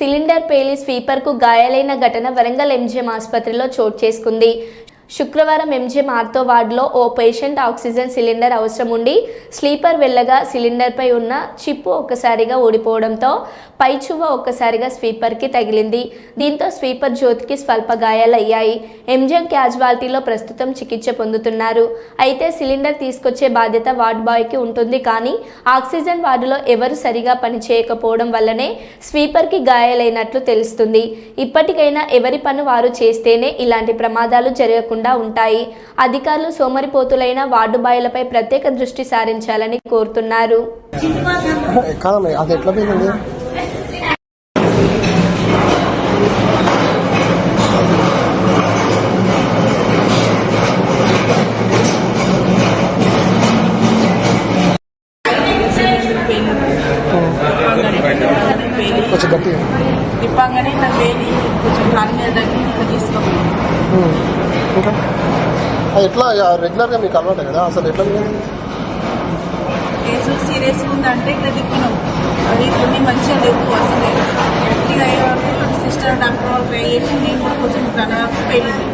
Cylinder పేలి స్వీపర్కు గాయాలైన ఘటన Warangal MGM ఆసుపత్రిలో చోటు చేసుకుంది. శుక్రవారం ఎంజిఎం ఆర్తో వార్డులో ఓ పేషెంట్ ఆక్సిజన్ సిలిండర్ అవసరం ఉండి స్లీపర్ వెళ్ళగా సిలిండర్పై ఉన్న చిప్పు ఒక్కసారిగా ఊడిపోవడంతో పైచువ్వ ఒక్కసారిగా స్వీపర్కి తగిలింది. దీంతో స్వీపర్ జ్యోతికి స్వల్ప గాయాలయ్యాయి. ఎంజీఎం క్యాజువాలిటీలో ప్రస్తుతం చికిత్స పొందుతున్నారు. అయితే సిలిండర్ తీసుకొచ్చే బాధ్యత వార్డ్ బాయ్కి ఉంటుంది కానీ ఆక్సిజన్ వార్డులో ఎవరు సరిగా పనిచేయకపోవడం వల్లనే స్వీపర్కి గాయాలైనట్లు తెలుస్తుంది. ఇప్పటికైనా ఎవరి పని వారు చేస్తేనే ఇలాంటి ప్రమాదాలు జరగకుండా ఉంటాయి. అధికారులు సోమరిపోతులైన వార్డు బాయ్లపై ప్రత్యేక దృష్టి సారించాలని కోరుతున్నారు. కొంచెం గట్టి తిప్పంగానే నా వేలి కొంచెం కాలు మీద తగ్గి తీసుకోవాలి ఇంకా ఎట్లా రెగ్యులర్గా మీకు అలవాటే కదా అసలు ఎట్లా కేసు సీరియస్ ఉందంటే ఇట్లా తిప్పినాం అది కొన్ని మంచిగా లేవు అసలు. గట్టిగా అయ్యేవాళ్ళు సిస్టర్ డాక్టర్ వాళ్ళు ట్రై చేసి నేను కూడా కొంచెం పెళ్ళింది